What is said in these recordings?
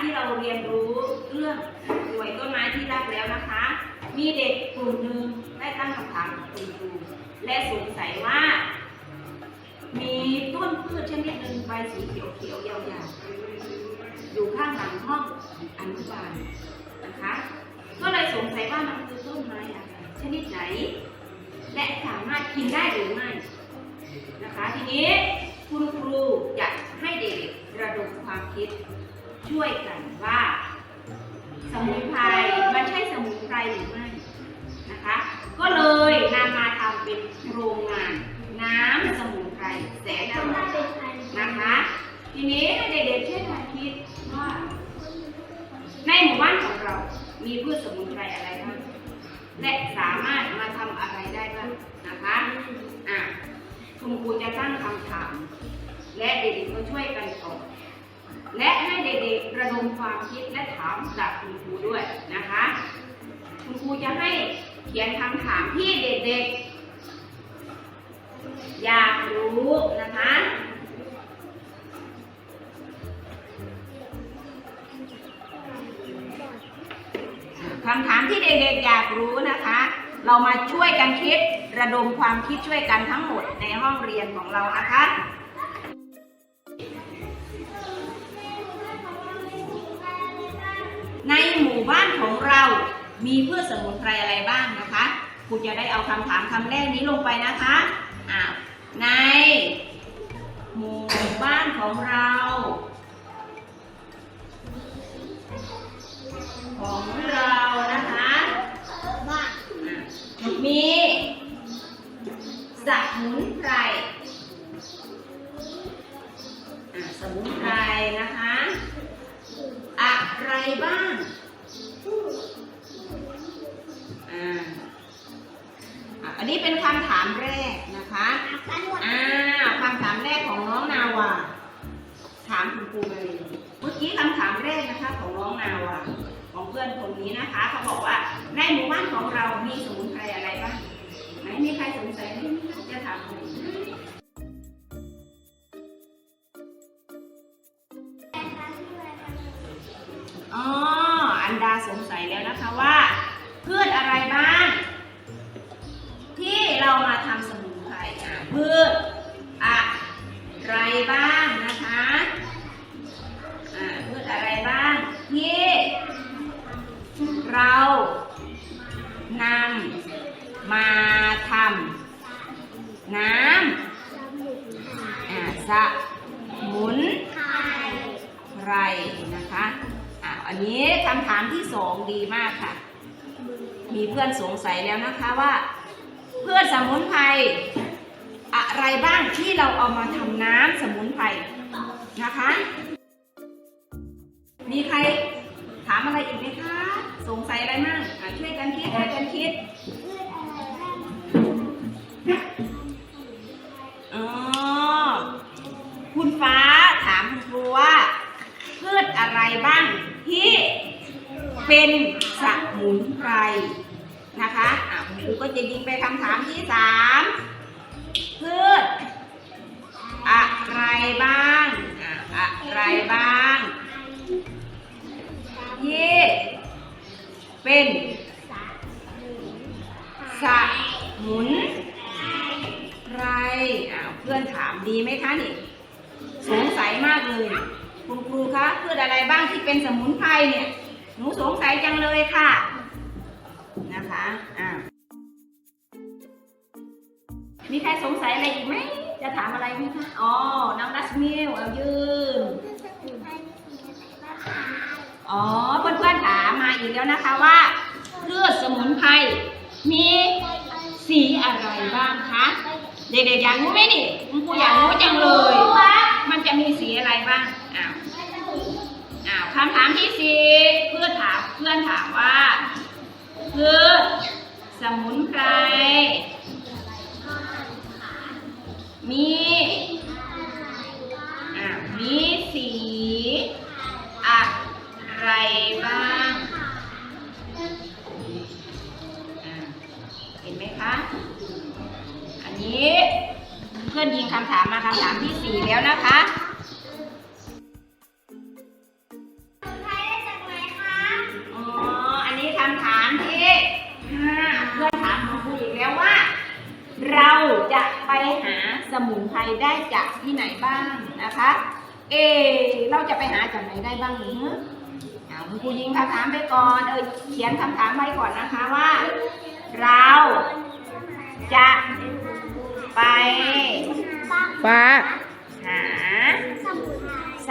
ที่เราเรียนรู้เรื่องสวยต้นไม้ที่รักแล้วนะคะ มีเด็กกลุ่มหนึ่งได้ตั้งคำถามกับคุณครูและสงสัยว่า มีต้นพืชชนิดหนึ่งใบสีเขียวๆยวยาวๆอยู่ข้างหลังห้องอนุบาลนะคะ ก็เลยสงสัยว่ามันคือต้นไม้อะไรชนิดไหน และสามารถกินได้หรือไม่นะคะ ทีนี้คุณครูอยากให้เด็กระดมความคิด ช่วยกันว่า สมุนไพรมันใช่สมุนไพรหรือไม่นะคะ ก็เลยนำมาทำเป็นโรงงาน น้ำสมุนไพรแสนอร่อยนะคะ ทีนี้ให้เด็กๆช่วยกันคิดว่า ในหมู่บ้านของเรา มีพืชสมุนไพรอะไรบ้างและสามารถมาทำอะไรได้บ้างนะคะอะคุณครูจะตั้งคำถาม และเด็กๆก็ช่วยกันตอบ และให้เด็กๆระดมความคิดและถามกับคุณครูด้วยนะคะ คุณครูจะให้เขียนคำถามที่เด็กๆ อยากรู้นะคะคำถามที่เด็กๆอยากรู้นะคะ เรามาช่วยกันคิดระดมความคิดช่วยกันทั้งหมดในห้องเรียนของเรานะคะ ในหมู่บ้านของเรามีพืชสมุนไพรอะไรบ้างนะคะครูจะได้เอาคำถามคำแรกนี้ลงไปนะคะอ่าในหมู่บ้านของเรา ของเรานะคะอะมีสมุนไพรอะสมุนไพรนะคะ อะไรบ้าง อ่าอะอันนี้เป็นคำถามแรกนะคะ อ่าคำถามแรกของน้องนาวา ถามคุณครูมาเลยเมื่อกี้คำถามแรกนะคะของน้องนาวาของเพื่อนคนนี้นะคะ เขาบอกว่าในหมู่บ้านของเรามีสมุนไพรอะไรบ้าง ไหนมีใครสงสัยไหม สงสัยแล้วนะคะว่า พืชอะไรบ้าง ที่เรามาทำสมุนไพรพืชอะไรบ้างนะคะพืชอะไรบ้างที่เรานำมาทำน้ำสมุนไพรนะคะ อันนี้คำถามที่สองดีมากค่ะ มีเพื่อนสงสัยแล้วนะคะว่า เพื่อนสมุนไพรอะไรบ้างที่เราเอามาทำน้ำสมุนไพรนะคะ มีใครถามอะไรอีกไหมคะ สงสัยอะไรมั่งช่วยกันคิดช่วยกันคิดอ๋ เป็นสมุนไพรนะคะอะคุณครูก็จะยิงไปคำถามที่สามพืชอะไรบ้างอะอะไรบ้างที่เป็นสมุนไพรอ้าวเพื่อนถามดีไหมคะนี่สงสัยมากเลย คุณครูคะพืชอะไรบ้างที่เป็นสมุนไพรเนี่ย หนูสงสัยจังเลยค่ะ นะคะอ่ามีใครสงสัยอะไรอีกไหม จะถามอะไรไหมคะ อ๋อ น้องดัชมิลเอายืนอ๋อ เพื่อนๆถามมาอีกแล้วนะคะว่าพืชสมุนไพรมีสีอะไรบ้างคะ เด็กๆอยากรู้ไหมนี่คุณครูอยากรู้จังเลยมันจะมีสีอะไรบ้าง อ้าว อ้าวคำถามที่สี่ เพื่อนถามว่าพืชสมุนไพร มีมีสีอะไรบ้าง เห็นไหมคะ อันนี้เพื่อนยิงคำถามมาคำถามที่สี่แล้วนะคะ มุนไพรได้จากที่ไหนบ้างนะคะ เอ เราจะไปหาจากไหนได้บ้างหรืออ่าคุณครูยิงคำถามไปก่อน เออเขียนคำถามไว้ก่อนนะคะว่า เราจะไปฟ้าหาส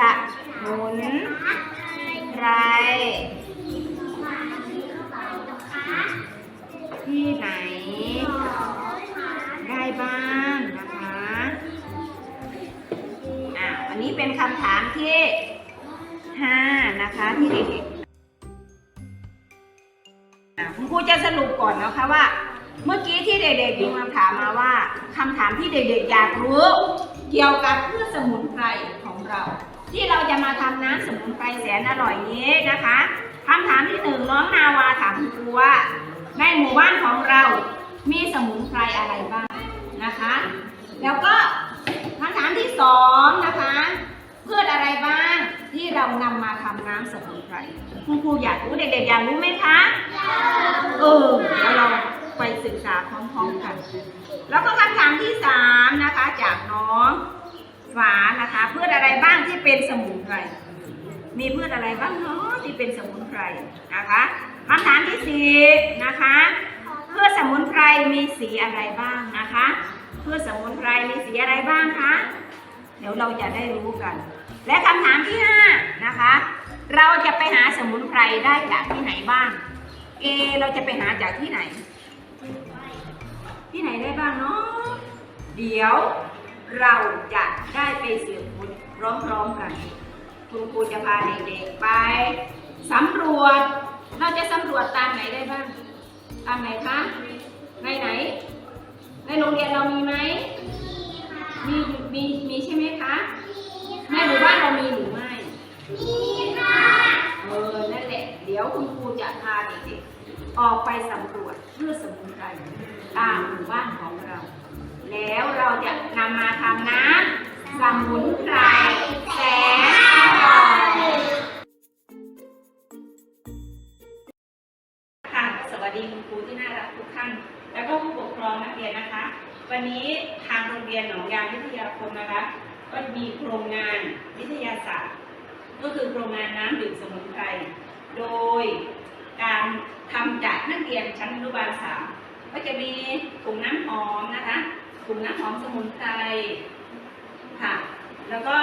ที่เด็กๆอยากรู้ เกี่ยวกับพืชสมุนไพรของเรา ที่เราจะมาทำน้ำสมุนไพรแสนอร่อยนี้นะคะคำถามที่หนึ่งน้องนาวาถามคุณครูว่าในหมู่บ้านของเรา มีสมุนไพรอะไรบ้างนะคะ แล้วก็คำถามที่สองนะคะพืชอะไรบ้างที่เรานำมาทำน้ำสมุนไพรคุณครูอยากรู้เด็กๆอยากรู้ไหมคะ เออเดี๋ยวเราไปศึกษาพร้อมๆกัน แล้วก็คำถามที่สามนะคะ จากน้องฝานะคะพืชอะไรบ้างที่เป็นสมุนไพรมีพืชอะไรบ้างเนาะที่เป็นสมุนไพรนะคะคำถามที่สี่นะคะพืชสมุนไพรมีสีอะไรบ้างนะคะพืชสมุนไพรมีสีอะไรบ้างคะเดี๋ยวเราจะได้รู้กัน และคำถามที่ห้านะคะ เราจะไปหาสมุนไพรได้จากที่ไหนบ้าง เอ เราจะไปหาจากที่ไหน ที่ไหนได้บ้างเนาะเดี๋ยวเราจะได้ไปสืบค้นพร้อมๆกัน คุณครูจะพาเด็กๆไปสำรวจ เราจะสำรวจตามไหนได้บ้าง ตามไหนคะ ในไหน ในโรงเรียนเรามีไหม มีอยู่มี มีใช่ไหมคะ ในหมู่บ้านเรามีหรือไม่ มีค่ะ เออ นั่นแหละ เดี๋ยวคุณครูจะพาเด็กๆออกไปสำรวจพืชสมุนไพร ตามหมู่บ้านของเรา แล้วเราจะนำมาทำน้ำสมุนไพรแสนอร่อยค่ะสวัสดีคุณครูที่น่ารักทุกท่าน แล้วก็ผู้ปกครองนักเรียนนะคะ วันนี้ทางโรงเรียนหนองยางวิทยาคมนะคะก็มีโครงงานวิทยาศาสตร์ ก็คือโครงงานน้ำดื่มสมุนไพร โดยการทำจากนักเรียนชั้นอนุบาลสา ก็จะมีถุงน้ำหอมนะคะถุงน้ำหอมสมุนไพรค่ะ แล้วก็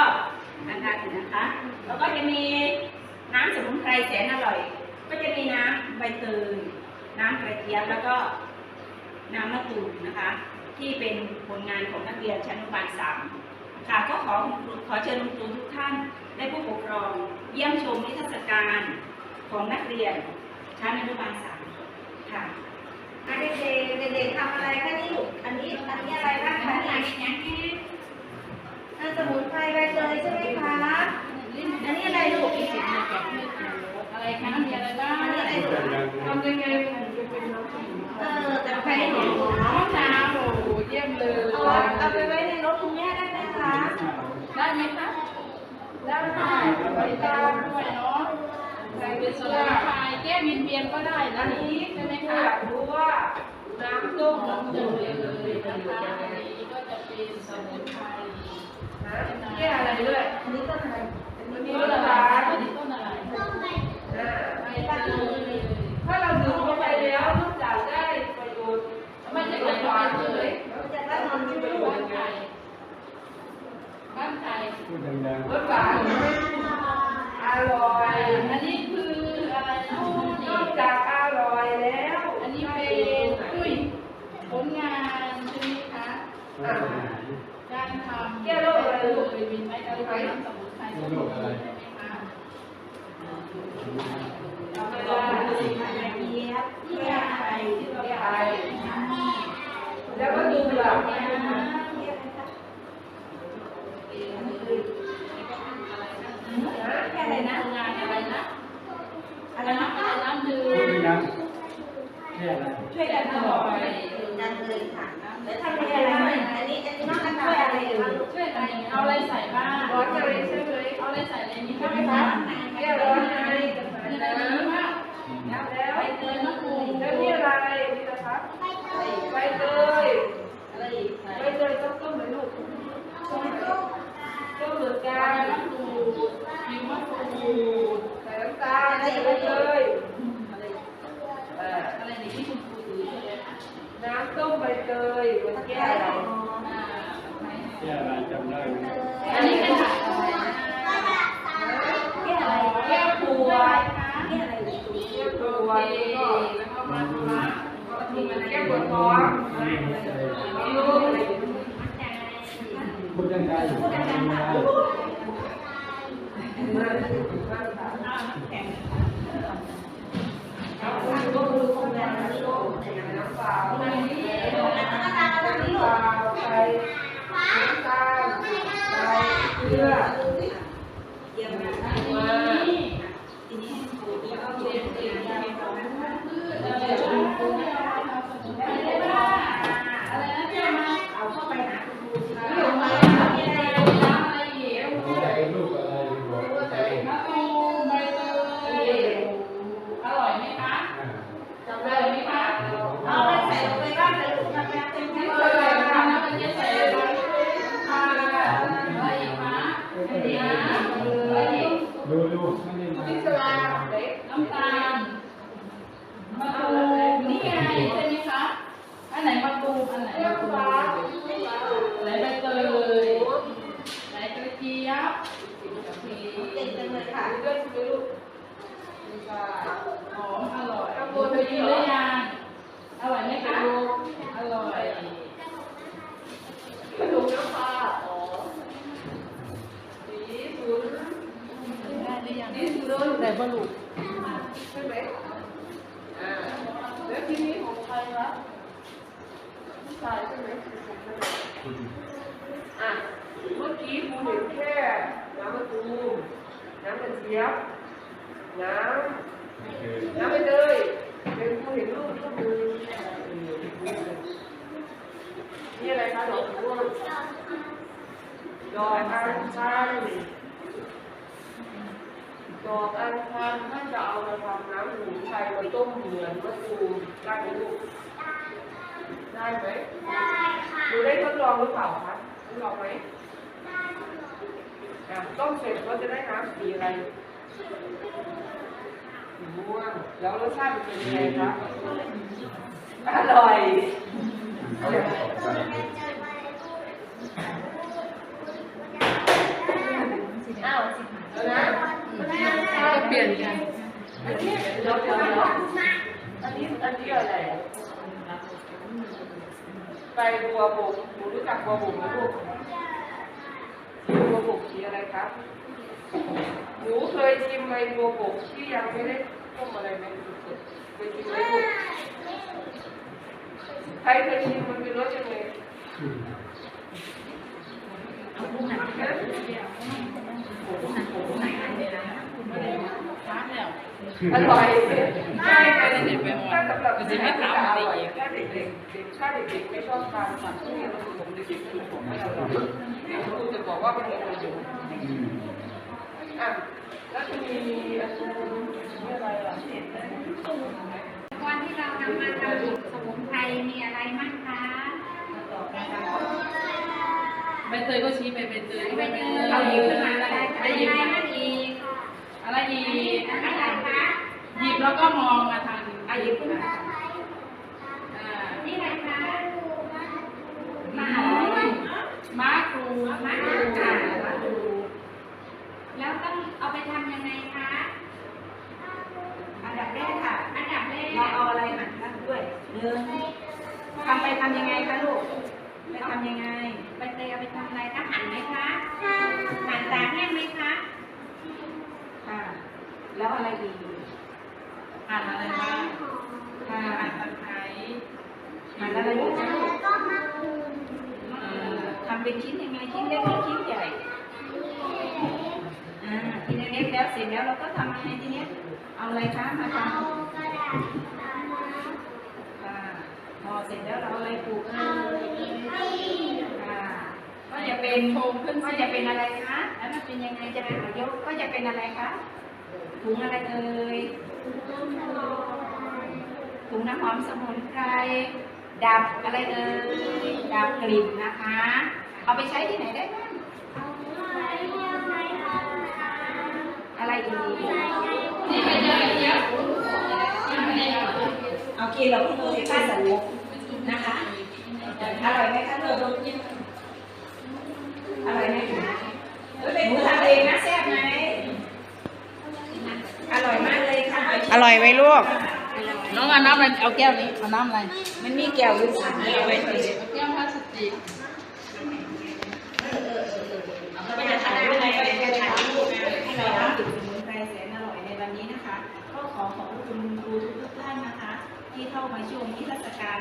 นะคะถึงนะคะ แล้วก็จะมีน้ำสมุนไพรแสนอร่อย ก็จะมีน้ำใบเตยน้ำกระเจี๊ยบแล้วก็น้ำมะตูมนะคะ ที่เป็นผลงานของนักเรียนชั้นอนุบาลสามค่ะก็ขอขอเชิญคุณครูทุกท่านและผู้ปกครอง เยี่ยมชมนิทรรศการของนักเรียนชั้นอนุบาลสามค่ะ เด็กๆเด็กๆทำอะไรคะนี่ลูกอันนี้อันนี้อะไรบ้างคะเนี่ยอันสมุนไพรใบเตยใช่ไหมคะอันนี้อะไรลูกอะไรคะมีอะไรบ้างอันนี้อะไรลูกทำยังไงมันจะเป็นน้ำสมุนไพเอรอแต่ใครเห็นหนูน้ำน้ำโอ้โหเยี่ยมเลยเอาเอาไปไว้ในรถคุณแม่ได้ไหมคะได้ไหมคะได้ค่ะบริการด้วยเนาะ ใส่เป็นสมุนไพรแก้วินเวียนก็ได้นะนี้ใช่ไหมคะอยากรู้ว่าน้ำต้มน้ำดื่มเลยนะคะอันนี้ก็จะเป็นสมุนไพรแก้อะไรด้วยอันนี้ต้นอะไรอันนี้ต้ต้นนอะอะไรไรต้นต้นอะไรอ่าใบเตยถ้าเราดื่มเข้าไปแล้วนอกจากได้ประโยชน์ ไม่ใช่ใบเตยเลย เราจะได้นอนที่ประโยช บ้า น์ น ยัง ไท ไง ยบ้านไทย รสหวานอร่อย อันนี้คืออะไรเนาะ น นี่ อกจากอร่อยแล้ว อันนี้เป็นอุ้ยผลงานใช่ไหมคะ อ่า การทำ แก้โรคอะไรลูก เคยบินไหมการทำน้ำสมุนไพรใช่ไหมคะ เราไปลองดูสิคะยายเจี๊ยบที่ยายไปที่เราไป แล้วก็ดูแบบแค่อะไรนะงานอะไรนะอะไรนะอะไรน้ำดื่พูดมไม่นะแค่อะไรช่วยกันตลอดดันเลยค่ะแล้วทำอะไรบ้างอันนี้อันนี้น้องกันช่วยอะไรอยู่ช่วยอะไรเอาอะไรใส่บ้างร้อนอะไรใช่ไหมเอาอะไรใส่ในนี้ใช่บ้างไหมคะคะแก้ร้อนไงมีอะไรในนี้บ้างแล้วใบเตยมะกรูดแล้วนี่อะไรนี่นะคะใบเตย อะไรอีกใส่ ใบเตยต้มต้มไหมลูกต้มต้มเหมือนกั กานรมะกรูดผิวมะกรูด ใส่น้ำตาลใส่ใบเตย อะไร เอ่อ อะไรนี่ที่คุณครูถือใช่ไหม น้ำต้มใบเตยมันแก้อะไร อ่าไหน แค่อะไรจำได้ไหม อันนี้เป็นผักอะไรนะ แก้อะไร แก้ปวด แก้อะไรลูกแก้ป โอ ว เค ด แล้วก็มาทุระก็ทิ้งอะไร แก้ปวดท้อง นี่ไม่ใช่ ไม่รู้อะไรอยู่ พูดยังไงพูดยังไงเอาคุณก็รู้คนแรกนะลูกน้ำเปล่าน้ำเปล่าใส่น้ำตาลใส่เกลือเยี่ยมมาก อัน มา นี้ ทีนี้ปูนี่ก็ เต เต รี รี ย ย ม ม เต เต รี รี ย ย ม ม เต เต รี รี ย ย ม ม เตรียมอะไรบ้างอะไรนะเตรียมมา เอาเข้าไปหาคุณครูสิ เตรียมมาเตรียมอะไรอีก ใส่ลูกอะไรบอกใส่ มะกรูดใบเตยอร่อยไหมคะ จำ อ ได้ ร่อย ไห ไห ม ม คะ คะ เอาไปใส่ลงไปบ้างเลยลูกมันเป็น ไม่ ที่ เค เลย ย ทำ นะ นะมันจะใส่อะไรอ่าอะไรอีกคะอันนี้นะอะไรอีก ดูดูไม่ได้มา พิศลาเด็ก น้ำตาลมะกรูดนี่ไงใช่ไหมคะ อันไหนมะกรูดอันไหน เรื่อง มะกรูด ฟ้า อันไหนใบเตยไหนกระเจี๊ยบโอเค เก่งจังเลยค่ะเรื่องคุณลูก หอมอร่อยเคยกินหรือยังอร่อยไหมคะ อร่อย ขนมน้ำปลาอ๋อสีศูนย์ ได้หรือยัง สีศูนย์ แต่บรุษ ใช่ไหมอ่าแล้วทีนี้ของใครคะผู้ ชายใช่ไหมอะ เมื่อกี้ครูเห็นแค่น้ำมะตูมน้ำกระเจี๊ยบ น้ำ น้ำไปเลยเป็นผู้เห็นรูปรูปหนึงนี่อะไรคะดอกม่วดอกอัญชันดอกอัญชันถ้าจะเอามาทำน้ำสมุนไพรมาต้มเหมือนมะตูมได้ไหมลูก ได้ไหมได้ค่ะ ดูได้ทดลองหรือเปล่าคะทดลองไหมอะต้มเสร็จก็จะได้น้ำสีอะไรสีม่วงแล้วรสชาติมันเป็นยังไงคะอร่อยอ้าวแล้วนะก็เปลี่ยนกันอันนี้เดี๋ยวเดี๋ยวเดี๋ยวอันนี้อันนี้อะไร ใบบัวบกหนูรู้จักบัวบกไหมลูกบัวบกสีอะไรครับ หนูเคยชิมใบบัวบกที่ยังไม่ได้ต้มอะไรไหมเคยชิมไหมลูกใครเคยชิมมันเป็นรสยังไงฟ้าแล้วอร่อยใช่ไม่ค่ะได้เด็ดไปหมดถ้าสำหรับมันจะไม่ถามอะไรอีกถ้าเด็กๆถ้าเด็กๆไม่ชอบทานผักที่มีรสขมเด็กๆคือผมไม่อร่อยเดี๋ยวครูจะบอกว่ามันมีประโยชน์อะแล้วจะมีอันนี้อะไรอะวันที่เรานำมาทำสมุนไพรมีอะไรมั่งคะใบเตยก็ชี้ไปใบเตยใบเตยเอาหยิบขึ้นมาก็ได้อะได้ไรหยิบมามั่งอีก อะไรอีกอะไรคะหยิบแล้วก็มองมาทางอะหยิบขึ้นมาอ่านี่อะไรคะมามาม้าครูมาครูค่ะม้าครูแล้วต้องเอาไปทำยังไงคะอันดับแรกค่ะอันดับแรกเราเอาอะไรหั่นกันด้วยหนึ่งทำไปทำยังไงคะลูกไปทำยังไงใบเตยเอาไปทำอะไรคะหั่นไหมคะหั่นตากแห้งไหมคะ ค่ะแล้วอะไรอีกอ่านอะไรบ้างค่ะอ่านตะไคร้หั่นอะไรอีกนะลูกเอ่อทำเป็นชิ้นยังไงชิ้นเล็กหรือชิ้นใหญ่ อ่าชิ้นเล็กแล้วเสร็จแล้วเราก็ทำยังไงทีเนี้ยเอาอะไรคะมาทำค่ะพอเสร็จแล้วเราเอาอะไรปลูกเอ่ย จะเป็นโชมขึ้นก็สิจะเป็นอะไรคะ แล้วมันเป็นยังไงจะเป็นยกก็จะเป็นอะไรคะถุงอะไรเอ่ยถุงน้ำหอมสมุนไพรดับอะไรเอ่ยดับกลิ่นนะคะ เอาไปใช้ที่ไหนได้บ้างอะไรอีกนี่ไปเจอกันเยอะเอากินเราเพิ่งรู้ที่ป้าสันมุกนะคะอร่อยไหมคะเธอ อร่อยไหมเฮ้ยเป็นหมูทำเองนะแซ่บไหมอร่อยมากเลยค่ะอร่อยไหมลูก น้องเอาน้ำอะไรเอาแก้วนี้เอาน้ำอะไร มันมีแก้วอยู่สามแก้วไว้เลยแก้วพลาสติกเราจะถ่ายรูปในประเด็นการถ่ายรูปให้เราทำถึงสมุนไพรแสนอร่อยในวันนี้นะคะ ก็ขอขอบคุณคุณครูทุกท่านนะคะ ที่เข้ามาช่วงนิทรรศการ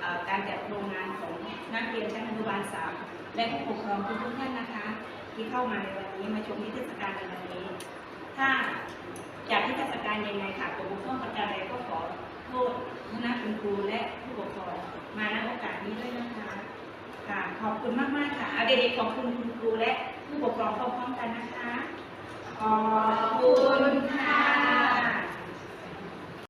เอ่อการจัดโรงงานของนักเรียนชั้นอนุบาลสาม และผู้ปกครองทุกท่านนะคะ ที่เข้ามาในวันนี้มาชมนิทรรศการในวันนี้ ถ้าจากนิทรรศการยังไงค่ะผมบกพร่องประการใดก็ขอโทษคณะคุณครูและผู้ปกครองมาณโอกาสนี้ด้วยนะคะค่ะขอบคุณมากมากค่ะเอาเด็กๆขอบคุณคุณครูและผู้ปกครองพร้อมๆกันนะคะขอบคุณค่ะ